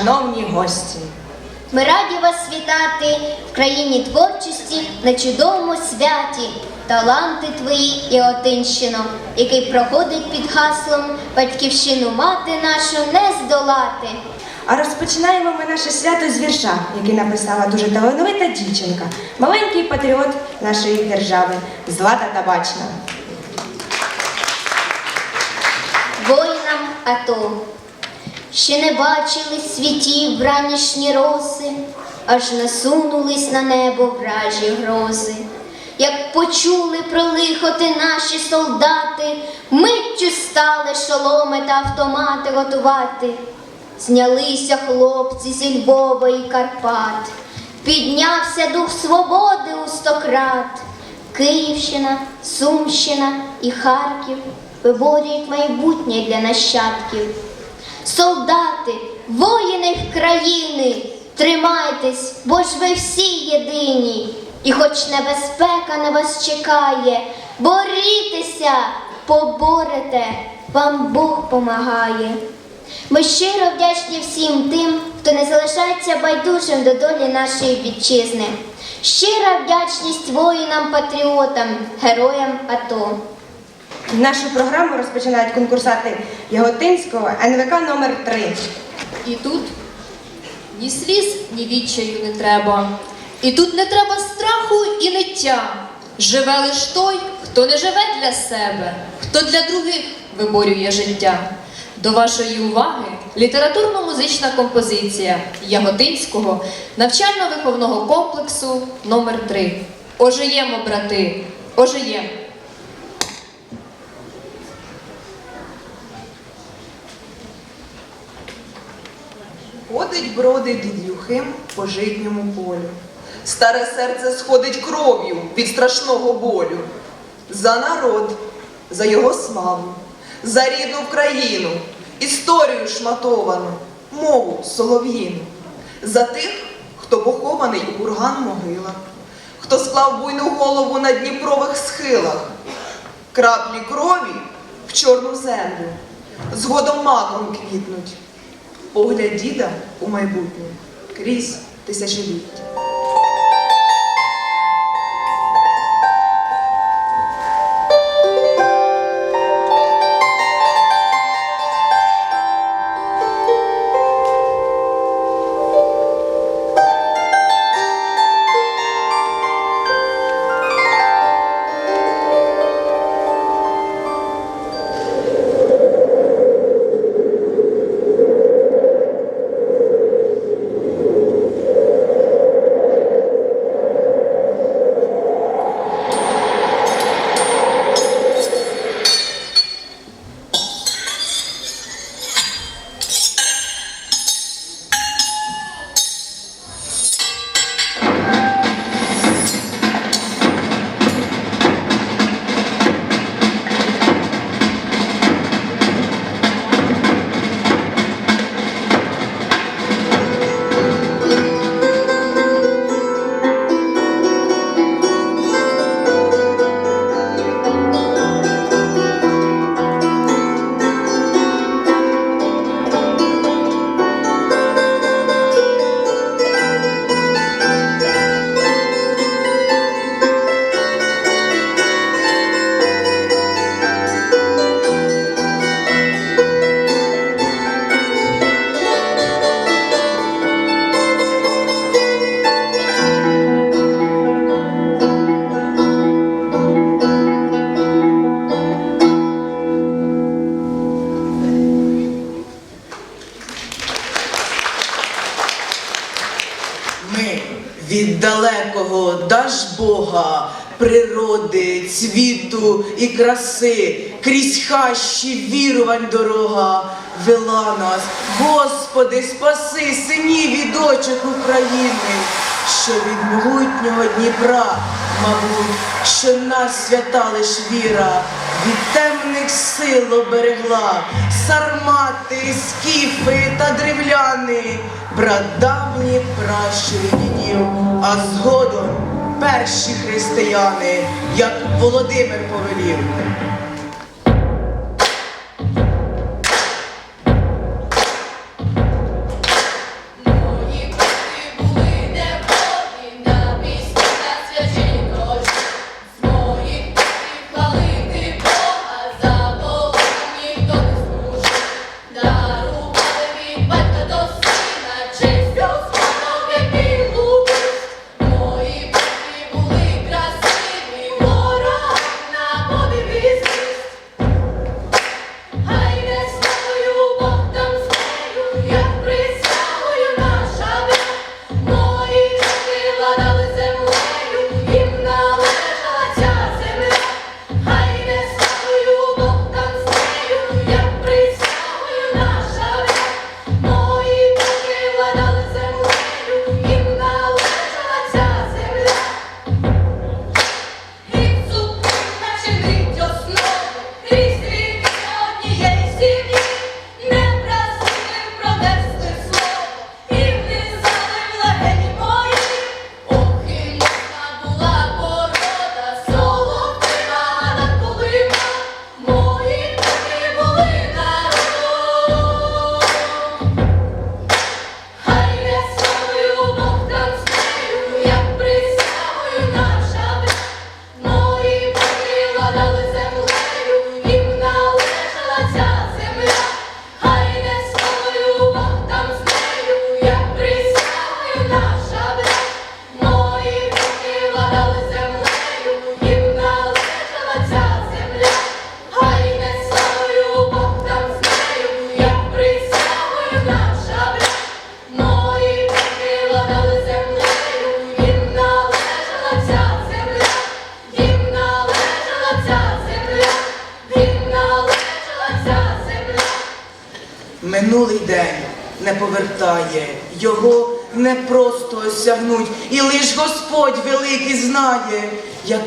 шановні гості. Ми раді вас вітати в країні творчості на чудовому святі. Таланти твої і отинщино, який проходить під гаслом Батьківщину мати нашу не здолати. А розпочинаємо ми наше свято з вірша, який написала дуже талановита дівчинка, маленький патріот нашої держави Злата Табачна. Воїнам АТО. Ще не бачили світів ранішні роси, аж насунулись на небо вражі грози. Як почули про лихоти наші солдати, миттю стали шоломи та автомати готувати. Знялися хлопці зі Львова і Карпат, піднявся дух свободи у стократ. Київщина, Сумщина і Харків виборюють майбутнє для нащадків. Солдати, воїни країни, тримайтесь, бо ж ви всі єдині. І хоч небезпека на вас чекає, борітеся, поборете, вам Бог помагає. Ми щиро вдячні всім тим, хто не залишається байдужим до долі нашої вітчизни. Щира вдячність воїнам-патріотам, героям АТО. Нашу програму розпочинають конкурсанти Яготинського НВК номер 3 І тут ні сліз, ні відчаю не треба. І тут не треба страху і ниття. Живе лиш той, хто не живе для себе, хто для других виборює життя. До вашої уваги літературно-музична композиція Яготинського навчально-виховного комплексу номер 3 Ожиємо, брати, ожиємо. Ходить бродить дід Юхим по житньому полю. Старе серце сходить кров'ю від страшного болю. За народ, за його славу, за рідну Вкраїну, історію шматовану, мову солов'їну, за тих, хто похований у курган могилах, хто склав буйну голову на Дніпрових схилах, краплі крові в чорну землю, згодом маком квітнуть. Погляд діда у майбутнє крізь тисячоліття. Цвіту і краси, крізь хащі вірувань дорога вела нас. Господи, спаси синів і дочок України, що від могутнього Дніпра, мабуть, що нас свята лиш віра, від темних сил оберегла, сармати, скіфи та древляни, прадавні пращури дідів, а згодом перші християни, як Володимир повелів.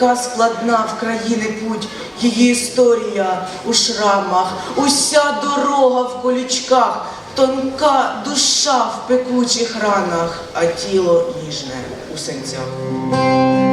Яка складна в країни путь, її історія у шрамах, уся дорога в колючках, тонка душа в пекучих ранах, а тіло ніжне у сенцях.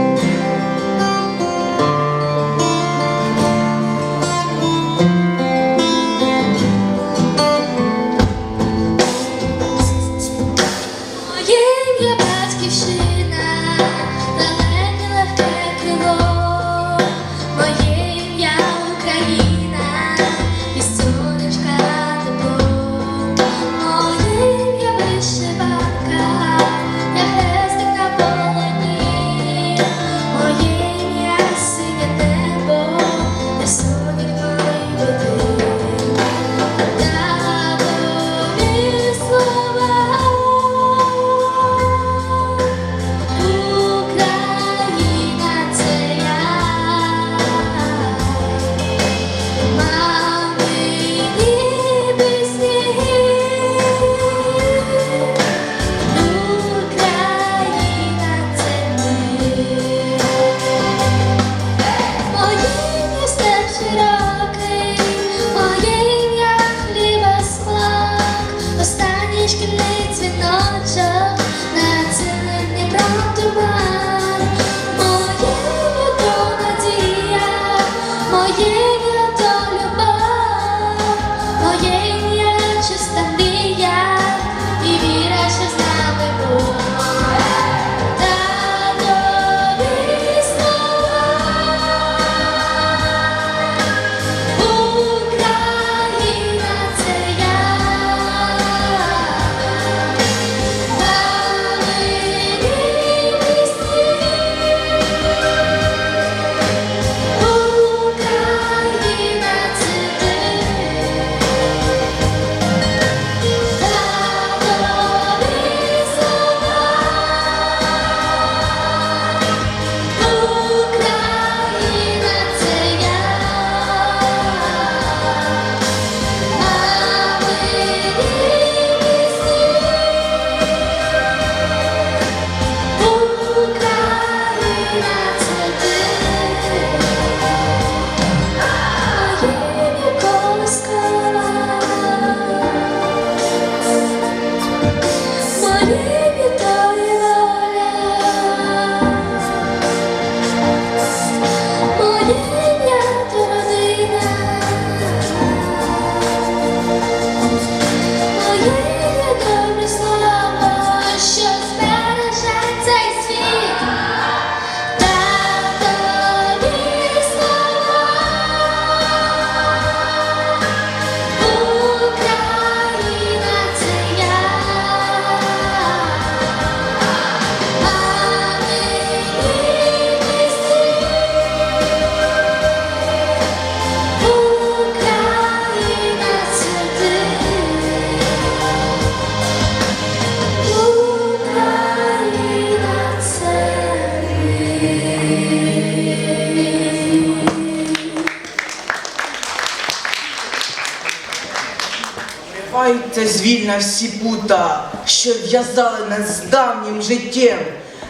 Звільна всі пута, що в'язали нас з давнім життєм,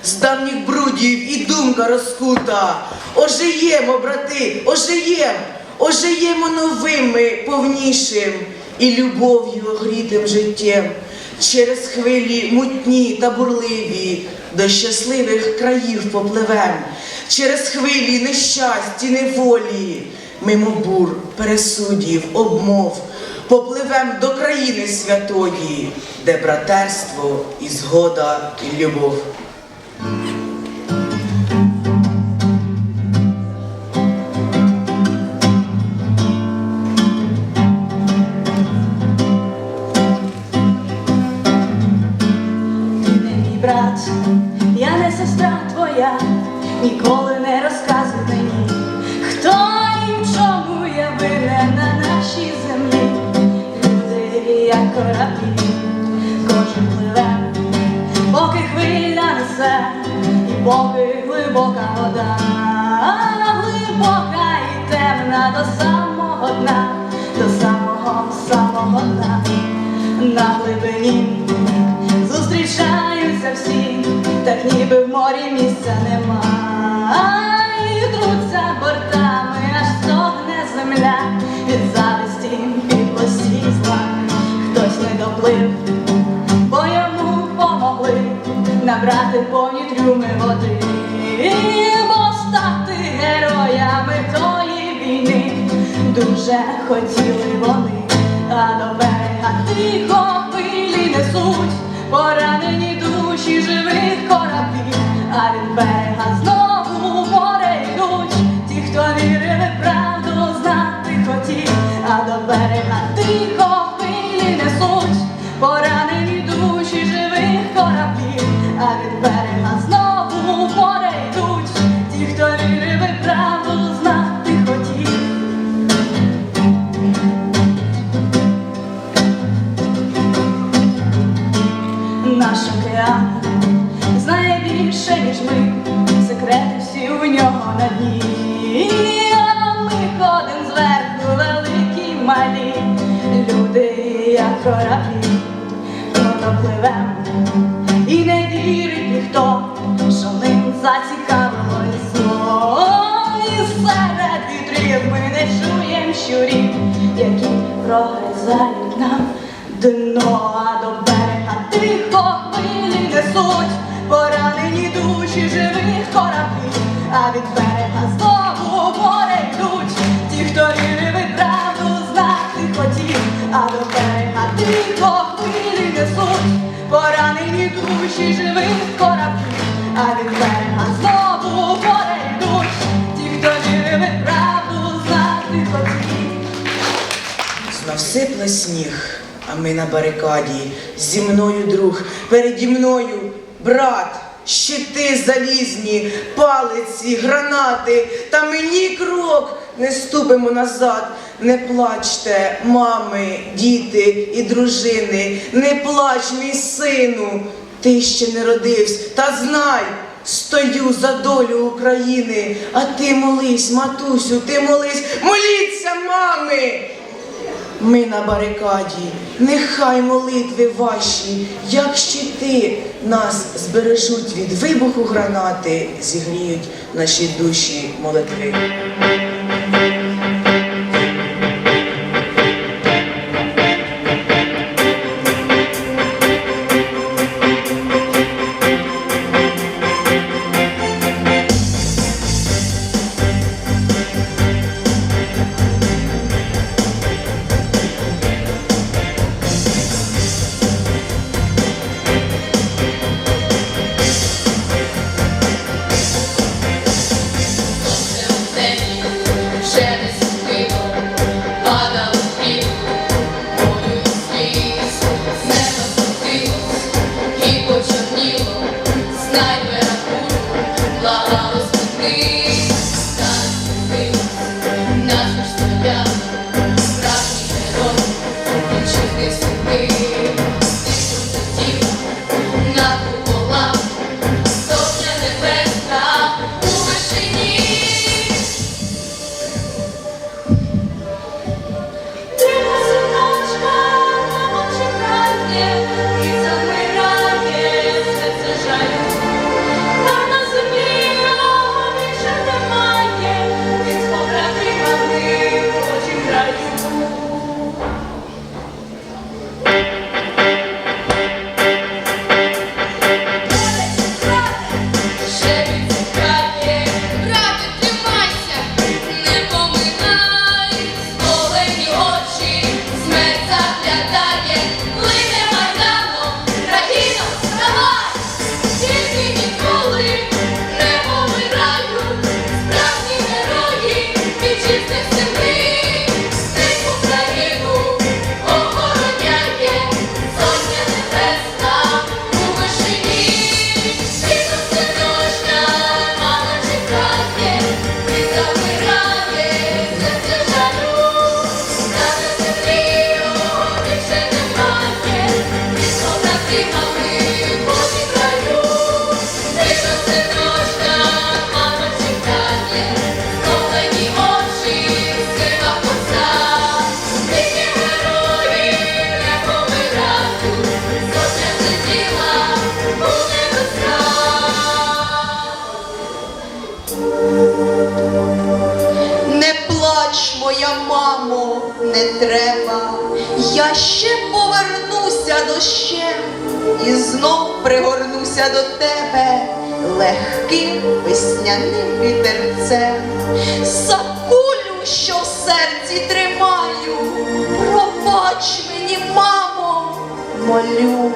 з давніх брудів і думка розкута. Ожиємо, брати, ожиєм, ожиємо новими, повнішим і любов'ю огрітим життєм. Через хвилі мутні та бурливі до щасливих країв попливем, через хвилі нещасті, неволі, мимо бур, пересудів, обмов, попливем до країни святої, де братерство і згода і любов. Ти не мій брат, я не сестра твоя, ніколи хвиля і поки глибока вода, глибока і темна до самого дна, до самого самого дна на глибині зустрічаються всі, так ніби в морі місця нема. І аж стогне земля від зависті, і зла. Хтось не доплив, набрати повні трюми води. Бо стати героями тої війни. Дуже хотіли вони, а до берега тихо хвилі несуть. Поранені душі живих кораблів, а від берега знову море йдуть ті, хто вірили правду, знати хотів, а до берега тихо хвилі несуть. Поранені душі живих кораблів, а від берега знову море йдуть. Ті, хто вірив і правду знати хотів, а до берега тихо хвилі несуть. Поранені душі живих кораблів, а від берега знову море йдуть. Ті, хто вірив і правду знати хотів. Знов сипле сніг, а ми на барикаді. Зі мною друг, переді мною брат, щити залізні, палиці, гранати. Та мені крок не ступимо назад. Не плачте, мами, діти і дружини, не плач, мій сину, ти ще не родився, та знай. Стою за долю України, а ти молись, матусю, ти молись, моліться, мами! Ми на барикаді, нехай молитви ваші, як щити, нас збережуть від вибуху гранати, зігріють наші душі молитви. На пригорнуся до тебе легким весняним вітерцем. За кулю, що в серці тримаю, пробач мені, мамо, молю,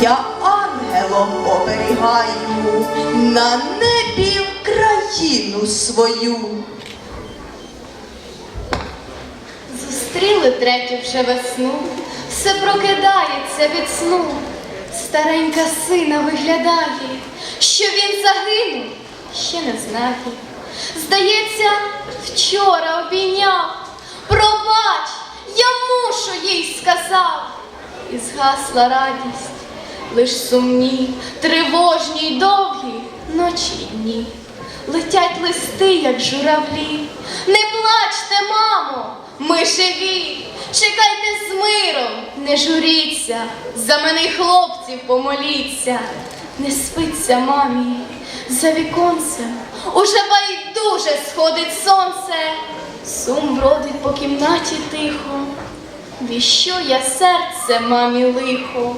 я ангелом оберігаю на небі країну свою. Зустріли третю вже весну, все прокидається від сну. Старенька сина виглядає, що він загинув, ще не знає. Здається, вчора обійняв. Пробач, я мушу їй сказав. І згасла радість, лиш сумні, тривожні й довгі ночі й дні. Летять листи, як журавлі. Не плачте, мамо, ми живі. Чекайте з миром, не журіться, за мене й хлопців помоліться. Не спиться мамі за віконцем, уже байдуже сходить сонце, сум бродить по кімнаті тихо. Віщо я серце мамі лихо,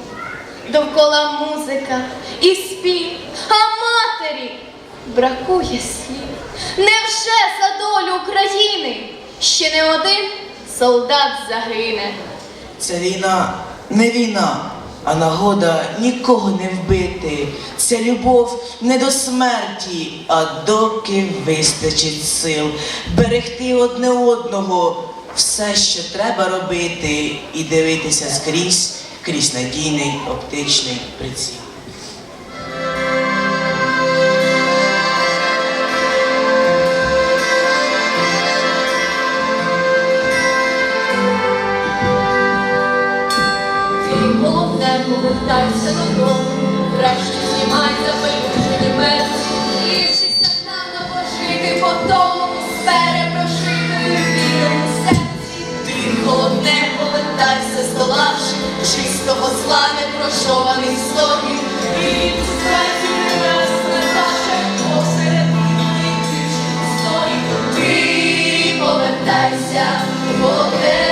довкола музика і спів, а матері бракує слів. Невже за долю України ще не один солдат загине? Ця війна не війна, а нагода нікого не вбити. Ця любов не до смерті, а доки вистачить сил. Берегти одне одного все, що треба робити, і дивитися скрізь, крізь надійний оптичний приціл. Повертайся, здолавши чистого наше посередині. Історії. Ти повертайся, головне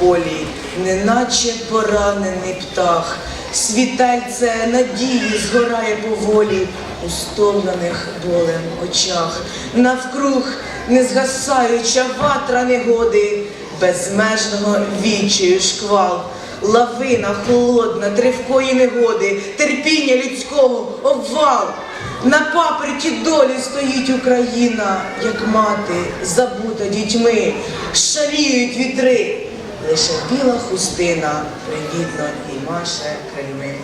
полі, неначе поранений птах. Світальце надії згорає поволі у стомлених болем очах. Навкруг незгасаюча ватра негоди, безмежного відчаю шквал. Лавина холодна, тривкої негоди, терпіння людського обвал. На паперті долі стоїть Україна, як мати, забута дітьми, шаліють вітри. Лише біла хустина привітно і маше крильми.